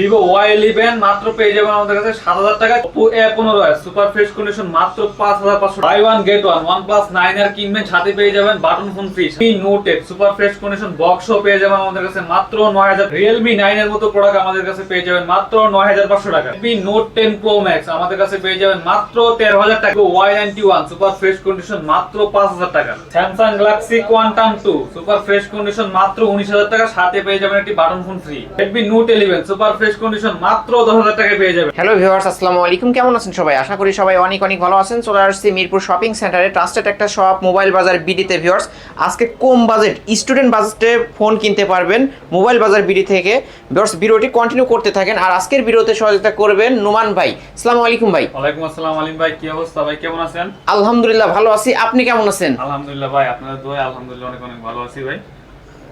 Vivo Y eleven মাত্র পেয়ে যাবেন আমাদের কাছে সাত হাজার টাকা। ওপো এ পনেরো সুপার ফ্রেশ কন্ডিশন মাত্র পাঁচ হাজার পাঁচশো buy one get one OnePlus nine R কিনবেন সাথে পেয়ে যাবেন button phone free noted super fresh condition বক্সও পেয়ে যাবেন আমাদের কাছে মাত্র নয় হাজার। রিয়েলমি নাইন এর মতো প্রোডাক্ট আমাদের কাছে পেয়ে যাবেন মাত্র নয় হাজার পাঁচশো টাকা। নোট টেন প্রো ম্যাক্স আমাদের কাছে পেয়ে যাবেন মাত্র তেরো হাজার টাকা। Y ninety one super fresh condition মাত্র পাঁচ হাজার টাকা। Samsung Galaxy quantum two super fresh condition মাত্র উনিশ হাজার টাকা। সাথে পেয়ে যাবেন একটি button phone free Redmi note eleven super fresh condition মাত্র দশ হাজার টাকায় পেয়ে যাবেন হ্যালো ভিউয়ার্স আসসালামু আলাইকুম। কেমন আছেন সবাই? আশা করি সবাই অনেক অনেক ভালো আছেন। চলে আসছি মিরপুর শপিং সেন্টারে ট্রাস্টেড একটা শপ মোবাইল বাজার বিডিতে ভিউয়ার্স আজকে কম বাজেট স্টুডেন্ট বাজেটে ফোন কিনতে পারবেন মোবাইল বাজার বিডি থেকে। ভিউয়ার্স ভিডিওটি কন্টিনিউ করতে থাকেন। আর আজকের ভিডিওতে সহযোগিতা করবেন নোমান ভাই। আসসালামু আলাইকুম ভাই। ওয়ালাইকুম আসসালাম আলিম ভাই কি অবস্থা ভাই? কেমন আছেন? আলহামদুলিল্লাহ ভালো আছি। আপনি কেমন আছেন? আলহামদুলিল্লাহ ভাই আপনাদের দোয়া আলহামদুলিল্লাহ অনেক অনেক ভালো আছি ভাই।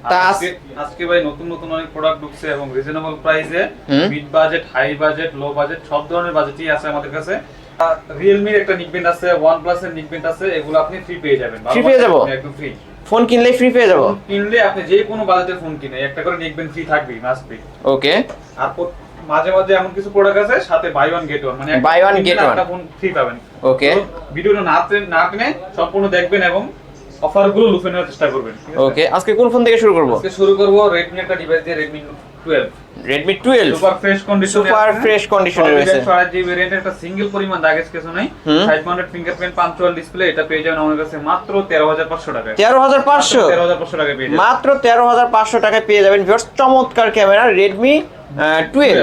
আজকে আজকে ভাই নতুন নতুন অনেক প্রোডাক্ট ঢুকছে এবং রিজনেবল প্রাইসে। Mid budget high budget low budget সব ধরনের বাজেটই আছে আমাদের কাছে। রিয়েলমির একটা নিকবেন্ড আছে ওয়ান প্লাসের নিকবেন্ড আছে এগুলো আপনি ফ্রি পেয়ে যাবেন। Free পেয়ে যাব? একদম ফ্রি ফোন কিনলেই ফ্রি পেয়ে যাব? কিনলে আপনি যে কোনো বাজেটের ফোন কিনে একটা করে নিকবেন্ড ফ্রি থাকবেই মাস্ট বি ওকে। আর মাঝে মাঝে এমন কিছু প্রোডাক্ট আছে সাথে বাই ওয়ান গেট ওয়ান মানে কিনলে get one। একটা ফোন ফ্রি পাবেন। ওকে। ভিডিওটা না না টেনে সম্পূর্ণ দেখবেন এবং অফারগুলো লুফে নেওয়ার চেষ্টা করবেন ওকে আজকে কোন ফোন থেকে শুরু করব? আজকে শুরু করব রেডমি একটা ডিভাইস দিয়ে Redmi 12 Redmi twelve super fresh condition super fresh কন্ডিশনে রয়েছে। ছয় জিবি ভেরিয়েন্টের একটা সিঙ্গেল পরিমাণ দাগেজ কিছু নাই। Side mounted fingerprint punch hole display এটা পেয়ে যাবেন আমাদের কাছে মাত্র 13500 টাকায়। তেরো হাজার পাঁচশো? 13500 টাকায় পেয়ে যাবেন। মাত্র তেরো হাজার পাঁচশো টাকায় পেয়ে যাবেন ভিউয়ার্স চমৎকার ক্যামেরা Redmi 12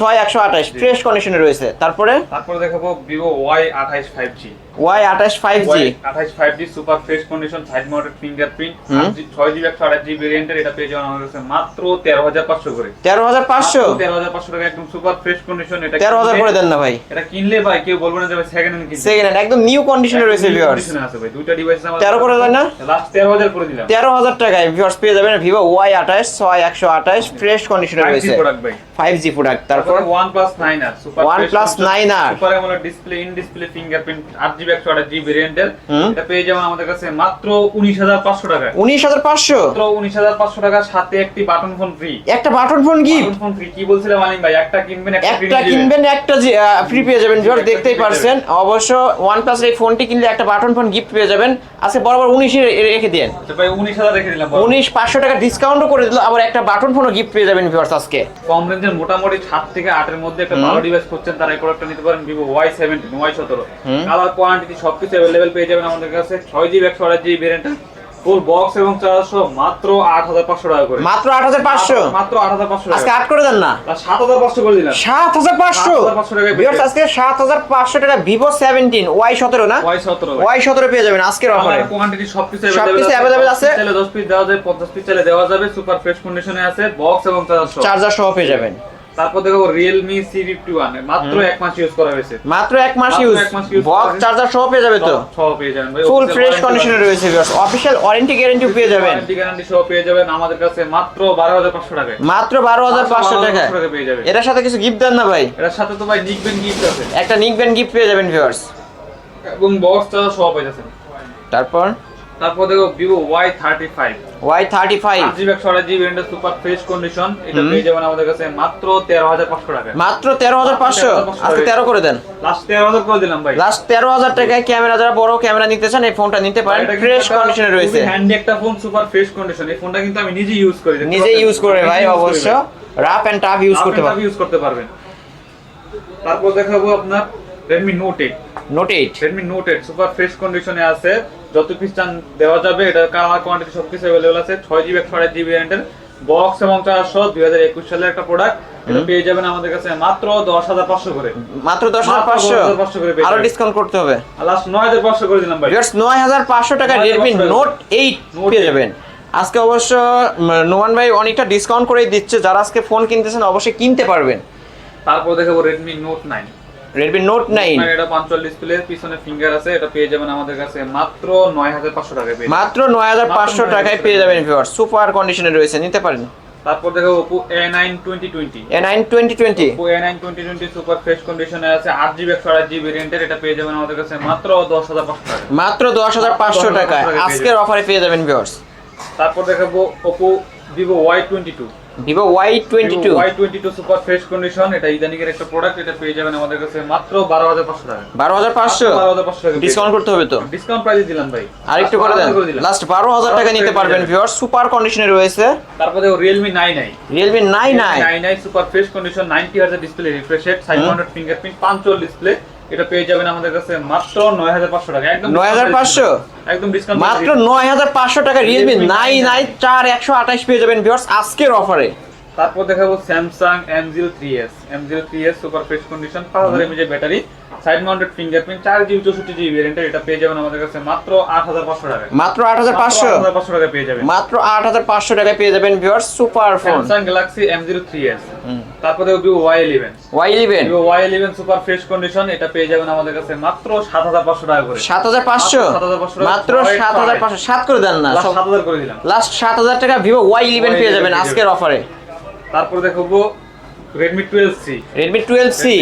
ছয় একশো আঠাশ ফ্রেশ কন্ডিশনে রয়েছে। তারপরে? তারপরে দেখাবো ভিভো Y28 5G ওয়াই আঠাশ five G Y28 5G super fresh condition side mounted fingerprint hmm. 6GB 128GB ভেরিয়েন্টের এটা পেয়ে যাবেন আমাদের কাছে মাত্র 13500 করে। তেরো হাজার পাঁচশো। তেরো হাজার পাঁচশো টাকা একদম সুপার ফ্রেশ কন্ডিশন এটা তেরো হাজার কিনলে- করে দেন না ভাই। এটা কিনলে ভাই কেউ বলবে না যে সেকেন্ড হ্যান্ড সেকেন্ড হ্যান্ড একদম নিউ কন্ডিশনে রয়েছে ভিউয়ার্স ভাই দুইটা ডিভাইস আমার 13 করে দেন না? লাস্ট 13000 করে দিলাম। তেরো হাজার টাকায় ভিউয়ার্স পেয়ে যাবেন ভিভো ওয়াই আঠাশ ছয় একশো আঠাশ ফ্রেশ কন্ডিশনে রয়েছে। ফাইভ জি প্রোডাক্ট তারপর তারপর OnePlus 9R super OnePlus 9R super AMOLED display in display fingerprint 8GB 128GB ভেরিয়েন্টের হুম। এটা পেয়ে যাবেন আমাদের কাছে মাত্র 19500 টাকা উনিশ হাজার পাঁচশো? মাত্র 19500 টাকার সাথে একটি বাটন ফোন ফ্রি একটা বাটন ফোন গিফট। কি বলছিলাম আলিম ভাই? একটা কিনবেন একটা free একটা দিবেন। কিনবেন একটা ফ্রি পেয়ে যাবেন ভিউয়ার দেখতেই পারছেন। অবশ্য ওয়ান এই ফোনটি কিনলে একটা বাটন ফোন গিফট পেয়ে যাবেন। আজকে বরাবর উনিশে রেখে দেন আচ্ছা ভাই 19000 রেখে দিলাম উনিশ পাঁচশো টাকা ডিসকাউন্টও করে দিল আবার একটা বাটন ফোনও গিফট পেয়ে যাবেন ভিউয়ার্স আজকে। কম রেঞ্জের মোটামুটি সাত থেকে আটের মধ্যে একটা ভালো ডিভাইস করছেন তারা এই প্রোডাক্টটা নিতে পারেন ওয়াই সতেরো। হুম। কালার কোয়ান্টিটি সবকিছু অ্যাভেলেবেল পেয়ে যাবেন আমাদের কাছে। ছয় জিবি একশো আঠাশ জিবি ভেরিয়েন্ট ফুল বক্স এবং চারশো মাত্র আট হাজার পাঁচশো টাকা করে। মাত্র আট হাজার পাঁচশো? মাত্র আট হাজার পাঁচশো আজকে আট করে দেন না? আর সাত হাজার পাঁচশো করে দিলাম। সাত হাজার পাঁচশো? 7,500 ভিউয়ার্স আজকে সাত হাজার পাঁচশো টাকা ভিভো সেভেন্টিন ওয়াই সতেরো না? ওয়াই সতেরো। ওয়াই সতেরো পেয়ে যাবেন আজকের অফারে কোয়ান্টিটি সবকিছু available আছে। চাইলে দশ পিস দেওয়া যায় পঞ্চাশ পিস চাইলে দেওয়া যাবে। সুপার ফ্রেশ কন্ডিশনে আছে বক্স এবং চার্জার সহ পেয়ে যাবেন। তারপর দেখো ফিফটি ওয়ান মাত্র এক মাস ইউজ করা হয়েছে। মাত্র এক মাস ইউজ বক্স চার্জার সহ পেয়ে যাবে তো? সব পেয়ে যাবেন ভাই ফুল ফ্রেশ কন্ডিশনে রয়েছে ভিউয়ার্স অফিশিয়াল ওয়ারেন্টি গ্যারান্টিও পেয়ে যাবেন। ওয়ারেন্টি গ্যারান্টি সহ পেয়ে যাবেন আমাদের কাছে মাত্র বারো হাজার পাঁচশো টাকায়। মাত্র বারো হাজার পাঁচশো টাকা টাকা পেয়ে যাবেন। এটার সাথে কিছু গিফট দেন না ভাই। এটার সাথে তো ভাই নিকবেন গিফট আছে। একটা নিক ব্যান্ড গিফট পেয়ে যাবেন ভিউয়ার্স এবং বক্সটা সহ পেয়ে যাচ্ছেন। তারপর? তারপর দেখো Vivo Y thirty five Y thirty five GB একশো আঠাশ জিবি সুপার ফ্রেশ কন্ডিশন এটা পেয়ে যাবেন আমাদের কাছে মাত্র তেরো হাজার পাঁচশো টাকা। মাত্র তেরো হাজার পাঁচশো? 13,500 আজকে তেরো করে দেন। লাস্ট তেরো হাজার করে দিলাম ভাই। লাস্ট তেরো হাজার টাকায় ক্যামেরা যারা বড় ক্যামেরা নিতে চান এই ফোনটা নিতে পারেন। ফ্রেশ কন্ডিশনে রয়েছে। হ্যান্ডি একটা ফোন সুপার ফ্রেশ কন্ডিশন এই ফোনটা কিন্তু আমি নিজে ইউজ করি। নিজে ইউজ করে ভাই অবশ্য। রাফ অ্যান্ড টাফ ইউজ করতে পারেন ইউজ করতে পারবেন। তারপর দেখাবো আপনার Redmi Note 8 note eight Redmi Note 8 super fresh কন্ডিশনে আছে। যত পিস চান দেওয়া যাবে এটা কালার কোয়ান্টিটি সবকিছু অ্যাভেলেবল আছে। ছয় জিবি একশো আড়াই জিবি র্যান্ডের বক্স এবং চারশো দুই হাজার একুশ সালের একটা প্রোডাক্ট এটা পেয়ে যাবেন আমাদের কাছে মাত্র দশ হাজার পাঁচশো করে। মাত্র দশ হাজার পাঁচশো? করে আরও ডিসকাউন্ট করতে হবে। লাস্ট নয় হাজার পাঁচশো করে দিলাম ভাই। নয় হাজার পাঁচশো টাকা রেডমি নোট এইট পেয়ে যাবেন। আজকে অবশ্য নোমান ভাই অনেকটা ডিসকাউন্ট করে দিচ্ছে। যারা আজকে ফোন কিনতেছেন অবশ্যই কিনতে পারবেন। তারপর দেখাবো Redmi note nine Redmi note nine এটা পাঞ্চুয়াল ডিসপ্লে পিছনে ফিঙ্গার আছে এটা পেয়ে যাবেন আমাদের কাছে মাত্র নয় হাজার পাঁচশো টাকায় পেয়ে মাত্র নয় হাজার পাঁচশো মাত্র টাকায় পেয়ে যাবেন ভিউয়ার্স সুপার কন্ডিশনে রয়েছে নিতে পারেন। তারপর দেখো nine twenty twenty Oppo A nine twenty twenty super fresh কন্ডিশনে আছে আট জিবি একশো আট জিবি ভেরিয়েন্টের এটা পেয়ে যাবেন আমাদের কাছে মাত্র দশ হাজার পাঁচশো টাকা মাত্র দশ হাজার পাঁচশো টাকায়। টাকায় আজকের অফারে পেয়ে যাবেন ভিউয়ার্স তারপর দেখাবো Oppo Vivo Y twenty two Vivo Y twenty two Y twenty two super fresh condition এটা ইদানিং এর একটা প্রোডাক্ট এটা পেয়ে যাবেন আমাদের কাছে মাত্র বারো হাজার পাঁচশো টাকা। বারো হাজার পাঁচশো? বারো হাজার পাঁচশো টাকা। ডিসকাউন্ট করতে হবে তো? ডিসকাউন্ট প্রাইসে দিলাম ভাই। আর একটু করে দেন। লাস্ট বারো হাজার টাকা নিতে পারবেন ভিউয়ার সুপার কন্ডিশনে রয়েছে। তারপরে Realme nine i Realme nine nine nine i super fresh condition ninety হাজার display refresh rate side mounted fingerprint পাঁচচল display এটা পেয়ে যাবেন আমাদের কাছে মাত্র নয় হাজার পাঁচশো টাকা। একদম 9,500? একদম ডিসকাউন্ট মাত্র নয় হাজার পাঁচশো টাকা রিয়েলমি নাই নাই চার একশো আঠাশ পেয়ে যাবেন ভিউয়ার্স আজকের অফারে তারপর দেখাবো Samsung M zero three S M zero three S super fresh condition পাঁচ হাজার mAh battery side mounted fingerprint চার জিবি চৌষট্টি জিবি ভ্যারিয়েন্টের এটা পেয়ে যাবেন আমাদের কাছে মাত্র আট হাজার পাঁচশো টাকা মাত্র আট হাজার পাঁচশো? পাঁচশো টাকা পেয়ে যাবেন। মাত্র আট হাজার পাঁচশো টাকায় পেয়ে যাবেন viewers super phone Samsung Galaxy M zero three S তারপরে Vivo Y eleven Y eleven Vivo Y eleven super fresh condition এটা পেয়ে যাবেন আমাদের কাছে মাত্র সাত হাজার পাঁচশো টাকা করে। সাত হাজার পাঁচশো? মাত্র সাত হাজার পাঁচশো সাত করে দেন না সাত হাজার করে দিলাম। লাস্ট সাত হাজার টাকা ভিভো ওয়াই ইলেভেন পেয়ে যাবেন আজকের অফারে তারপর দেখাবো twelve C Redmi twelve C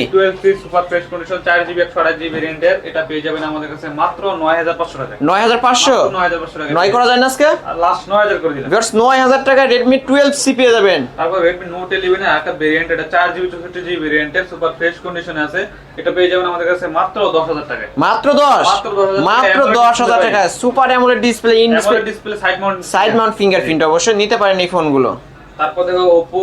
super fresh condition চার জিবি একশো আঠাশ জিবি ভ্যারিয়েন্টের এটা পেয়ে যাবেন আমাদের কাছে মাত্র নয় হাজার পাঁচশো টাকা নয় হাজার পাঁচশো? নয় হাজার পাঁচশো টাকা নয় করা যায় না আজকে? লাস্ট নয় হাজার করে দিলাম। ভিউয়ার্স নয় হাজার টাকা রেডমি টুয়েলভ সি পেয়ে যাবেন। তারপর রেডমি নোট ইলেভেন এর একটা ভেরিয়েন্ট এটা চার জিবি চৌষট্টি জিবি ভেরিয়েন্টের সুপার ফ্রেশ কন্ডিশনে আছে। এটা পেয়ে যাবেন আমাদের কাছে মাত্র দশ হাজার টাকায়। মাত্র দশ? মাত্র 10,000 মাত্র AMOLED দশ হাজার display টাকা super AMOLED display in display display side mount side mount fingerprint অবশ্যই নিতে পারেন এই ফোনগুলো তারপর দেখো Oppo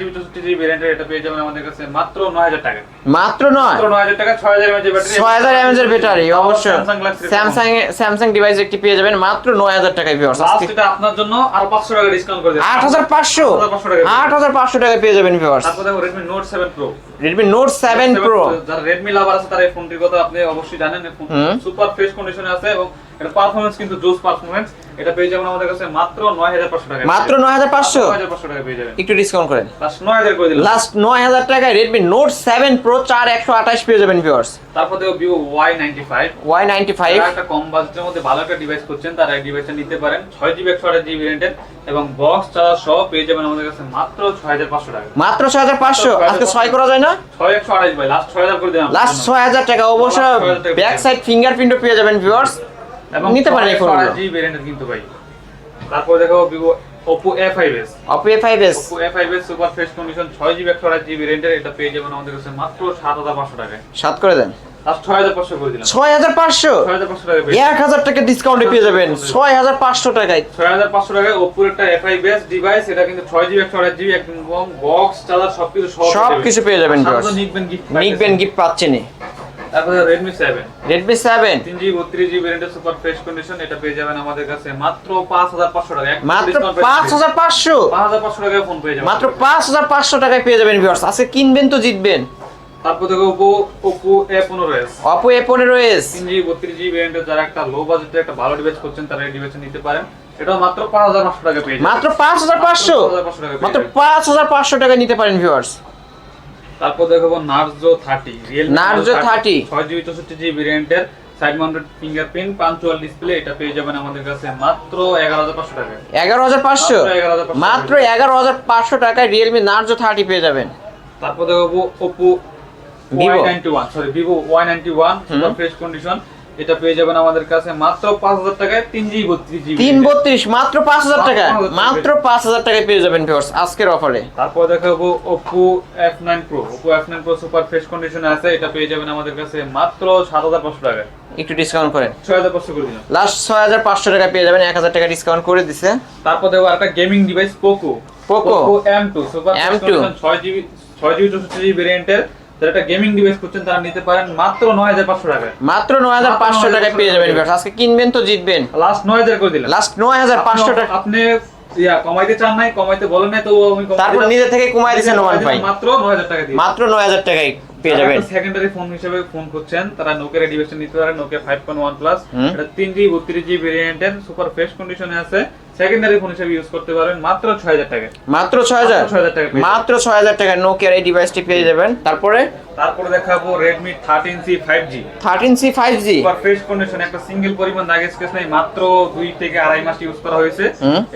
জিবি 64 জিবি ভেরিয়েন্টের এটা পেয়ে যাবেন আমাদের কাছে মাত্র 9000 টাকা। মাত্র নয়? মাত্র 9000 টাকা 6000 mAh এর ব্যাটারি ছয় হাজার এমএজের ব্যাটারি অবশ্যই। স্যামসাং স্যামসাং ডিভাইস একটি পেয়ে যাবেন মাত্র নয় হাজার টাকায় ভিউয়ার্স এটা আপনার জন্য আর 500 টাকা ডিসকাউন্ট করে আট হাজার পাঁচশো? 8,500 আট হাজার পাঁচশো টাকায় পেয়ে যাবেন ভিউয়ার্স তারপর দেখো 7 Pro Redmi note seven pro যারা রেডমি লাভার আছে তারা এই ফোনটির কথা আপনি অবশ্যই জানেন। সুপার ফ্রেশ কন্ডিশনে আছে এবং এটা পারফরম্যান্স কিন্তু জোস পারফরম্যান্স এটা পেয়ে যাবেন আমাদের কাছে মাত্র 9500 টাকা মাত্র নয় হাজার পাঁচশো? 9500 টাকা পেয়ে যাবেন। একটু ডিসকাউন্ট করেন। লাস্ট 9000 করে দিলাম। লাস্ট নয় হাজার টাকায় রেডমি নোট সেভেন প্রো চার একশো আঠাশ পেয়ে যাবেন ভিউয়ার্স তারপর দেখো Vivo Y95 Y ninety five যারা একটা কম বাজেটের মধ্যে ভালো একটা ডিভাইস করছেন তারা এই ডিভাইসটা নিতে পারেন। 6 জিবি 128 জিবি ভেরিয়েন্টের এবং বক্স চার্জার সহ পেয়ে যাবেন আমাদের কাছে মাত্র 6500 টাকা। মাত্র ছয় হাজার পাঁচশো? আজকে ছয় করা যায় না? 6128 ভাই লাস্ট 6000 করে দিলাম। লাস্ট ছয় হাজার টাকা। অবশ্য 6,000 ব্যাক সাইড ফিঙ্গারপ্রিন্টও পেয়ে যাবেন ভিউয়ার্স নিতে পারেন এই ফোনগুলো জিবি ভেরিয়েন্টের কিন্তু ভাই। তারপর দেখো Vivo Oppo A5s Oppo A five S Oppo A5s super fresh condition 6 GB 128 GB ভেরিয়েন্টের এটা পেয়ে যাবেন আমাদের কাছে মাত্র 7500 টাকায়। সাত করে দেন। লাস্ট 6500 করে দিলাম। ছয় হাজার পাঁচশো? 6500 এক হাজার টাকা ডিসকাউন্টে পেয়ে যাবেন। ছয় হাজার পাঁচশো টাকায়। 6500 টাকায়। Oppo একটা A5s ডিভাইস এটা কিন্তু 6 জিবি 128 জিবি এবং বক্স সবকিছু সহ সব কিছু পেয়ে যাবেন নিকবেন গিফট নিকবেন গিফট পাচ্ছেনই। তারপরে Redmi 7 রেডমি সেভেন তিন জিবি বত্রিশ সুপার ফ্রেশ কন্ডিশন এটা পেয়ে যাবেন আমাদের কাছে। মাত্র পাঁচ হাজার পাঁচশো টাকা মাত্র পেয়ে টাকায় ফোন পেয়ে যাবেন মাত্র পাঁচ হাজার পাঁচশো টাকায় পেয়ে যাবেন ভিউয়ার্স আজকে কিনবেন তো জিতবেন। তারপর দেখো ওপো ওপো এ পনেরো এস অপো এ পনেরো এস তিন জিবি বত্রিশ জিবি ভ্যারিয়েন্টের যারা একটা লো বাজেটের একটা ভালো ডিভাইস করছেন তারা এই ডিভাইসটা নিতে পারেন। এটা মাত্র পাঁচ হাজার পাঁচশো টাকা পেয়ে যাবেন। মাত্র পাঁচ হাজার পাঁচশো? 5,500 টাকা মাত্র। পাঁচ হাজার পাঁচশো টাকা নিতে পারেন ভিউয়ার্স তারপর দেখো নার্জো থার্টি নার্জো থার্টি ছয় জিবি চৌষট্টি GB ভ্যারিয়েন্টের side mounted fingerprint punch hole display এটা পেয়ে যাবেন আমাদের কাছে মাত্র এগারো হাজার পাঁচশো টাকা। এগারো হাজার পাঁচশো? মাত্র 11,500 মাত্র এগারো হাজার পাঁচশো টাকায় রিয়েলমি নার্জো থার্টি পেয়ে যাবেন। তারপর দেখব Oppo Y ninety one sorry Vivo Y ninety one fresh condition এটা পেয়ে যাবেন আমাদের কাছে মাত্র 5000 টাকায় 3 জিবি 32 জিবি তিন বত্রিশ মাত্র পাঁচ হাজার টাকা মাত্র 5,000 পাঁচ হাজার টাকায় পেয়ে যাবেন ভিউয়ার্স আজকের অফারে তারপর দেখাবো Oppo F9 Pro Oppo F9 Pro super fresh কন্ডিশনে আছে এটা পেয়ে যাবেন আমাদের কাছে মাত্র 7500 টাকায়। একটু ডিসকাউন্ট করেন। 6500 করে দিলাম। লাস্ট ছয় হাজার পাঁচশো টাকা পেয়ে যাবেন এক হাজার টাকা ডিসকাউন্ট করে দিছে। তারপর দেখো একটা gaming device Poco Poco। M2 super fresh M2 condition 6 GB 6 GB 64 GB ভেরিয়েন্টের যারা একটা গেমিং ডিভাইস করছেন তারা নিতে পারেন মাত্র 9500 টাকায় মাত্র নয় হাজার পাঁচশো টাকায় পেয়ে যাবেন। আজকে কিনবেন তো জিতবেন। লাস্ট 9000 করে দিলাম। লাস্ট নয় হাজার পাঁচশো টাকা। আপনি ইয়া কমাইতে চান নাই কমাইতে বলেন নাই তো আমি তারপর নিজে থেকে কমাই দিয়েছেন নোমান ভাই। মাত্র 9000 টাকা দিয়ে। মাত্র নয় হাজার টাকায় পেয়ে যাবেন। সেকেন্ডারি ফোন হিসেবে ফোন করছেন তারা নোকিয়া ডিভাইসটা নিতে পারেন নোকিয়া 5.1 প্লাস। এটা 3 জিবি 32 জিবি ভেরিয়েন্টের সুপার ফ্রেশ কন্ডিশনে আছে। সেকেন্ডারি ফোন হিসেবে ইউজ করতে পারবেন মাত্র ছয় হাজার টাকা। মাত্র ছয় হাজার? মাত্র 6,000 টাকা মাত্র ছয় হাজার টাকা নোকিয়ার এই ডিভাইসটি পেয়ে যাবেন। তারপরে? তারপরে দেখাবো G thirteen C five G super fresh condition একটা সিঙ্গেল পরিমাণ দাগ স্কেচ নাই মাত্র দুই থেকে আড়াই মাস ইউজ করা হয়েছে।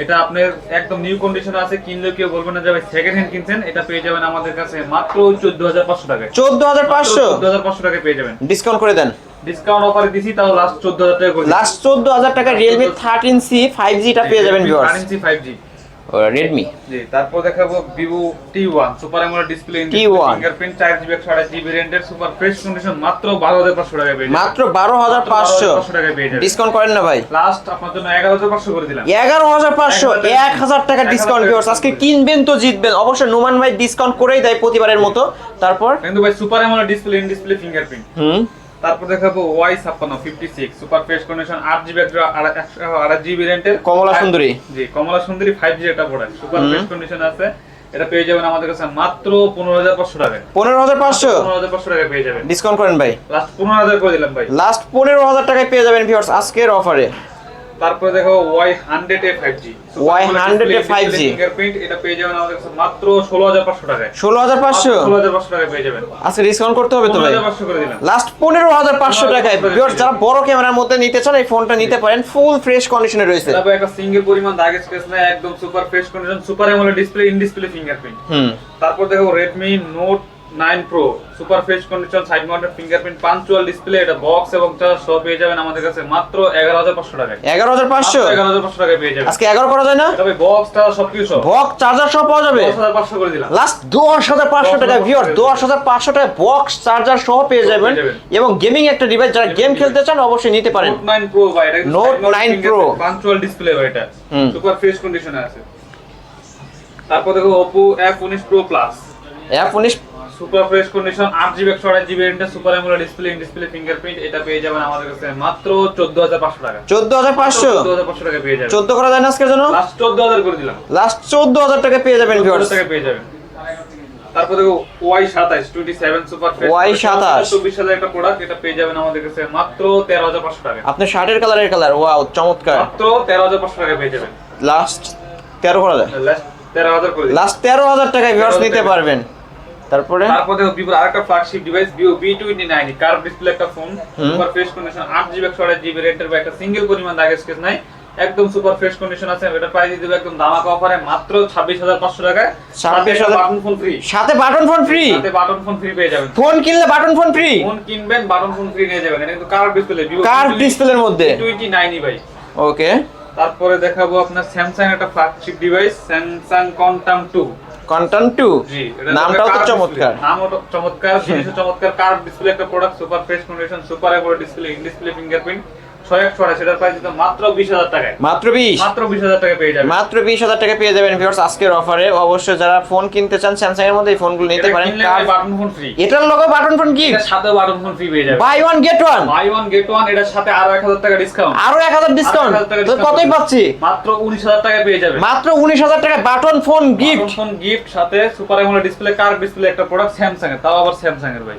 এটা আপনার একদম নিউ কন্ডিশন আছে কিনলে কেউ বলবেন না যে ভাই সেকেন্ড হ্যান্ড কিনছেন এটা পেয়ে যাবেন আমাদের কাছে মাত্র চোদ্দ হাজার পাঁচশো টাকায়। চোদ্দ হাজার পাঁচশো? চোদ্দ হাজার পাঁচশো টাকায় পেয়ে যাবেন। ডিসকাউন্ট করে দেন। ডিসকাউন্ট অফারে দিছি তাও লাস্ট চোদ্দ হাজার টাকা করে লাস্ট চোদ্দ হাজার টাকা রিয়েলমি থার্টিন সি ফাইভ জিটা পেয়ে যাবেন viewers thirteen C five G Redmi G তারপর দেখাবো Vivo T one super AMOLED display T1 fingerprint চার জিবি একশো আঠাশ জিবি রেন্ডের সুপার ফ্রেশ কন্ডিশন মাত্র বারো হাজার পাঁচশো টাকায় পেয়ে মাত্র বারো হাজার পাঁচশো। 12,500 টাকায় পেয়ে ডিসকাউন্ট করেন না ভাই। লাস্ট আপনার জন্য এগারো হাজার পাঁচশো করে দিলাম। এগারো হাজার পাঁচশো এক হাজার টাকা ডিসকাউন্ট ভিউয়ার্স আজকে কিনবেন তো জিতবেন। অবশ্যই নোমান ভাই ডিসকাউন্ট করেই দেয় প্রতিবারের মতো। তারপর? কিন্তু ভাই super AMOLED display in display fingerprint hmm. তারপর দেখাবো ওয়াই ছাপ্পান্ন fifty six super fresh condition আট জিবি আড়াই জিবি রেন্টের কমলা সুন্দরী। জি কমলা সুন্দরী ফাইভ জি একটা প্রোডাক্ট সুপার। ফ্রেশ কন্ডিশন আছে। এটা পেয়ে যাবেন আমাদের কাছে মাত্র পনেরো হাজার পাঁচশো টাকা। পনেরো হাজার পাঁচশো? পনেরো হাজার পাঁচশো টাকা পেয়ে যাবেন। ডিসকাউন্ট করেন ভাই। লাস্ট পনেরো হাজার করে দিলাম ভাই। লাস্ট পনেরো হাজার টাকায় পেয়ে যাবেন ভিউয়ার্স আজকের অফারে তারপরে দেখো Y hundred A five G Y100 A 5G fingerprint এটা পেয়ে যাবেন আমাদের কাছে মাত্র ষোলো হাজার পাঁচশো টাকায়। ষোলো হাজার পাঁচশো? ষোলো হাজার পাঁচশো টাকায় পেয়ে যাবেন। আজকে ডিসকাউন্ট করতে হবে তো ভাই? পাঁচশো করে দিলাম। লাস্ট পনেরো হাজার পাঁচশো টাকায়। যারা বড় ক্যামেরার মধ্যে নিতে চান এই ফোনটা নিতে পারেন। ফুল ফ্রেশ কন্ডিশনে রয়েছে। তারপর একটা সিঙ্গেল পরিমাণ দাগ স্কেচ নাই একদম super fresh condition super AMOLED display in display fingerprint hmm. তারপর দেখো Redmi note nine pro super fresh condition side mounted fingerprint punch hole display এটা বক্স এবং চার্জ সব পেয়ে যাবেন আমাদের কাছে মাত্র এগারো হাজার পাঁচশো টাকায়। এগারো হাজার পাঁচশো? এগারো হাজার পাঁচশো টাকায় পেয়ে যাবেন। আজকে এগারো করা যায় না? তবে বক্স চার্জ সবকিছু সব বক্স চার্জার সব পাওয়া যাবে? দশ হাজার পাঁচশো করে দিলাম। লাস্ট দশ হাজার পাঁচশো টাকা ভিউয়ার দশ হাজার পাঁচশো টাকা বক্স চার্জার সহ পেয়ে যাবেন। এবং গেমিং একটা ডিভাইস যারা গেম খেলতে চান অবশ্যই নিতে পারেন। নোট নাইন প্রো ভাই এটা Note 9 Pro। পাঞ্চুয়াল ডিসপ্লে ভাই এটা। সুপার ফ্রেশ কন্ডিশনে আছে। তারপর দেখো Oppo F19 Pro Plus F উনিশ সুপার ফ্রেশ কন্ডিশন আট জিবি একশো আঠাশ GB renter super AMOLED display in display fingerprint এটা পেয়ে যাবেন আমাদের কাছে মাত্র চোদ্দ হাজার পাঁচশো টাকা। চোদ্দ হাজার পাঁচশো? চোদ্দ হাজার পাঁচশো টাকা পেয়ে যাবেন। চোদ্দ করা যায় না আজকের জন্য? লাস্ট চোদ্দ হাজার করে দিলাম। লাস্ট চোদ্দ হাজার টাকা পেয়ে যাবেন ভিউয়ার্স টাকা পেয়ে যাবেন। তারপর ওয়াই সাতাইশ টোয়েন্টি সেভেন সুপার Y27 চব্বিশ হাজার একটা প্রোডাক্ট এটা পেয়ে যাবেন আমাদের কাছে মাত্র তেরো হাজার পাঁচশো টাকা। আপনার শার্টের কালারের কালার ওয়াও চমৎকার। মাত্র তেরো হাজার পাঁচশো টাকা পেয়ে যাবেন। লাস্ট তেরো করা যায়। লাস্ট তেরো হাজার করে লাস্ট তেরো হাজার টাকায় ভিউয়ার্স নিতে পারবেন। তারপরে? তারপর ভিভোর আরেকটা flagship device Vivo V twenty nine curve display একটা ফোন। সুপার ফ্রেশ কন্ডিশন আট জিবি রেন্টের বা একটা সিঙ্গেল পরিমাণ দাগ স্কেচ নাই একদম সুপার ফ্রেশ কন্ডিশন আছে এটা প্রাইস দিয়ে দেবো একদম দামাকা অফারে মাত্র ছাব্বিশ হাজার পাঁচশো টাকায়। 26,000 বাটন ফোন ফ্রি সাথে বাটন ফোন ফ্রি সাথে বাটন ফোন ফ্রি পেয়ে যাবেন। ফোন কিনলে বাটন ফোন ফ্রি ফোন কিনবেন বাটন ফোন ফ্রি নিয়ে যাবেন। এটা কিন্তু কার্ভ ডিসপ্লে ভিভো কার ডিসপ্লের মধ্যে? টোয়েন্টি নাইনই ভাই। ওকে তারপরে দেখাবো আপনার স্যামসাং একটা flagship device Samsung quantum two quantum two G নামটাও তো চমৎকার। নামও চমৎকার জিনিসও চমৎকার। কার্ভ ডিসপ্লে একটা product super fresh condition super AMOLED display in display fingerprint ছয় একশো আঠাশ সেটার প্রাইস দিতে মাত্র বিশ মাত্র বিশ? হাজার টাকা পেয়ে যাবেন। মাত্র বিশ হাজার টাকা পেয়ে যাবেন ভিউয়ার্স আজকের অফারে অবশ্যই যারা ফোন কিনতে চান স্যামসাং এর মধ্যে ফোনগুলো নিতে পারেন। বাটন ফোন ফ্রি এটার লগে বাটন ফোন কি? সাথে বাটন ফোন ফ্রি পেয়ে যাবেন। Buy one get one buy one get one এটার সাথে আরও এক হাজার টাকা ডিসকাউন্ট আরও এক হাজার ডিসকাউন্ট কতই পাচ্ছি? মাত্র উনিশ হাজার টাকা পেয়ে যাবেন। মাত্র উনিশ হাজার টাকা button phone gift phone gift সাথে সুপার ডিসপ্লে কার্ভ ডিসপ্লে একটা প্রোডাক্ট স্যামসাং এর তাও আবার স্যামসাং এর ভাই।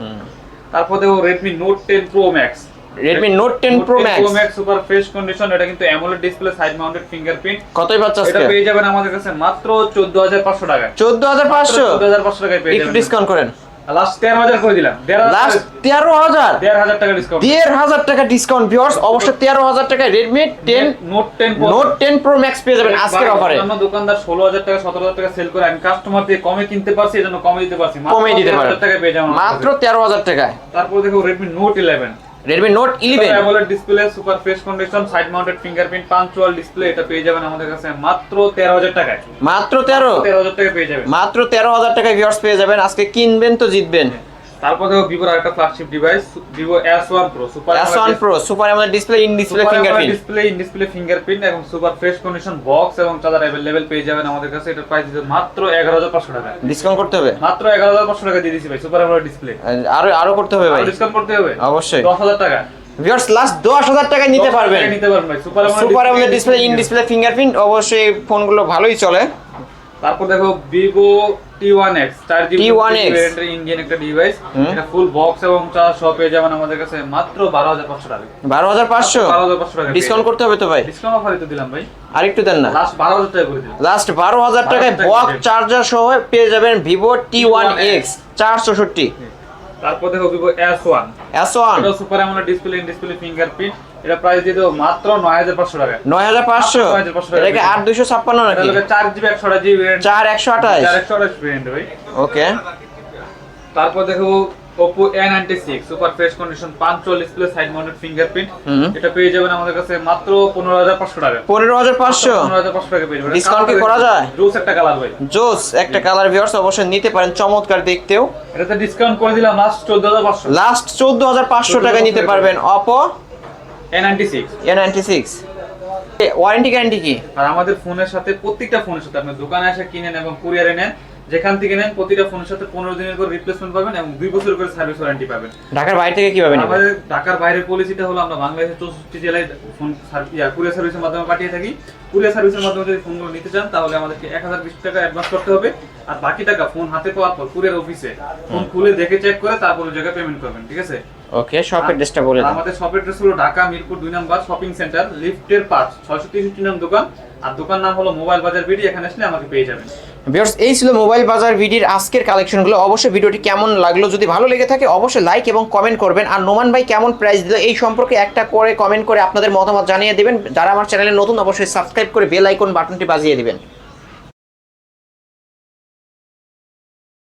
তারপর দেখো Redmi note ten pro max Redmi note ten pro max pro max super fresh condition এটা কিন্তু AMOLED display side mounted fingerprint কতই পাচ্ছ আজকে? এটা পেয়ে যাবেন আমাদের কাছে মাত্র 14500 টাকায়। চোদ্দ হাজার পাঁচশো? 14500 টাকায় পেয়ে যাবেন। ডিসকাউন্ট করেন। লাস্ট 13000 করে দিলাম। 13000 লাস্ট তেরো হাজার? 13000 টাকা ডিসকাউন্ট দেড় হাজার টাকা ডিসকাউন্ট ভিউয়ার্স অবশ্যই তেরো হাজার টাকা Redmi ten note 10 pro note ten pro max পেয়ে যাবেন আজকের অফারে অন্য দোকানদার 16000 টাকা 17000 টাকা সেল করে আমি কাস্টমার দিয়ে কমে কিনতে পারছি এজন্য কমে দিতে পারছি। কমে দিতে 13000 টাকা পেয়ে যাবেন মাত্র কাছে। তেরো হাজার টাকায়। তারপর দেখো Redmi Note 11 Redmi note eleven AMOLED display super fresh condition side mounted fingerprint punch hole display এটা পেয়ে যাবেন আমাদের কাছে মাত্র 13000 টাকায়। মাত্র তেরো? 13000 টাকায় পেয়ে যাবেন। মাত্র তেরো হাজার টাকায় ভিউয়ার্স পেয়ে যাবেন। আজকে কিনবেন তো জিতবেন। তারপর দেখো ভিভোর আরেকটা flagship device Vivo S1 Pro super S one pro super AMOLED display in display fingerprint display in display fingerprint এবং সুপার ফ্রেশ কন্ডিশন বক্স এবং চার্জার अवेलेबल পেয়ে যাবেন আমাদের কাছে এটার প্রাইস দিতে মাত্র 11500 টাকা ডিসকাউন্ট করতে হবে মাত্র 11500 টাকা দিয়ে দিছি ভাই সুপার অ্যামোলেড ডিসপ্লে আরো আরো করতে হবে ভাই ডিসকাউন্ট করতে হবে অবশ্যই 10000 টাকা ভিউয়ার্স লাস্ট দশ হাজার টাকায় নিতে 10,000 পারবেন টাকা নিতে পারবেন ভাই super super AMOLED display in display fingerprint অবশ্যই ফোনগুলো ভালোই চলে তারপর দেখো Vivo T T1X 4GB T1X ভেরিয়েন্টের ইন্ডিয়ান একটা ডিভাইস এটা ফুল বক্স এবং চার্জ সহ পেয়ে যাবেন আমাদের কাছে মাত্র 12500 টাকা। বারো হাজার পাঁচশো? 12500 টাকা ডিসকাউন্ট করতে হবে তো ভাই? ডিসকাউন্ট অফারই তো দিলাম ভাই। আরেকটু দেন না। লাস্ট 12000 টাকা করে দিলাম। লাস্ট বারো হাজার টাকায় 12,000 বক্স চার্জার সহ পেয়ে যাবেন এক্স চার চৌষট্টি তারপর দেখো Vivo S1 এস ওয়ান এটা super AMOLED display in display fingerprint এটা প্রাইস দিয়ে দেবো মাত্র 9500 টাকা। নয় হাজার পাঁচশো? টাকা। এটাকে আট দুইশো ছাপ্পান্ন নাকি? হলো 4GB 128GB ভেরিয়েন্ট চার একশো আঠাশ? 428 ভেরিয়েন্ট ভাই। ওকে। তারপর দেখো Oppo A96 super fresh condition 5 display side mounted fingerprint এটা পেয়ে যাবেন আমাদের কাছে মাত্র 15500 টাকা। পনেরো হাজার পাঁচশো? 15500 টাকা পেয়ে যাবেন। Discount কি করা যায়? জোস একটা কালার ভাই। জোস একটা কালার ভিউয়ার্স অবশ্যই নিতে পারেন চমৎকার দেখতেও। এটাতে ডিসকাউন্ট করে দিলাম লাস্ট 14500 লাস্ট চোদ্দ হাজার পাঁচশো টাকা নিতে পারবেন Oppo A96 A ninety six warranty guarantee কি? আর আমাদের ফোনের সাথে প্রত্যেকটা ফোনের সাথে আপনি দোকানে এসে কিনেন এবং কুরিয়ারে নেন যেখান থেকে নেন প্রতিটা ফোনের সাথে পনেরো দিনের করে রিপ্লেসমেন্ট পাবেন এবং দুই বছর করে সার্ভিস ওয়ারেন্টি পাবেন। ঢাকার বাইরে থেকে কীভাবে আমাদের ঢাকার বাইরের পলিসিটা হলো আমরা বাংলাদেশের চৌষট্টি জেলায় ফোন কুরিয়ার সার্ভিসের মাধ্যমে পাঠিয়ে থাকি। কুরিয়ার সার্ভিসের মাধ্যমে যদি ফোনগুলো নিতে চান তাহলে আমাদেরকে এক হাজার বিশ টাকা অ্যাডভান্স করতে হবে। আর বাকি টাকা ফোন হাতে পাওয়ার পর কুরিয়ার অফিসে ফোন খুলে দেখে চেক করে তারপর ওই জায়গায় পেমেন্ট করবেন ঠিক আছে? ওকে শপ অ্যাড্রেসটা বলে দেন আমাদের শপের অ্যাড্রেস হলো ঢাকা মিরপুর দুই নম্বর শপিং সেন্টার লিফটের ছয়শো তেষট্টি নাম দোকান। আর দোকান নাম হলো মোবাইল বাজার বিডি এখানে আসলে আমাকে পেয়ে যাবেন। ভিউয়ার্স এই ছিল মোবাইল বাজার ভিডির আজকের কালেকশনগুলো অবশ্যই ভিডিওটি কেমন লাগল যদি ভালো লেগে থাকে অবশ্যই লাইক এবং কমেন্ট করবেন। আর নোমান ভাই কেমন প্রাইস দিল এই সম্পর্কে একটা করে কমেন্ট করে আপনাদের মতামত জানিয়ে দিবেন। যারা আমার চ্যানেলে নতুন অবশ্যই সাবস্ক্রাইব করে বেল আইকন বাটনটি বাজিয়ে দিবেন।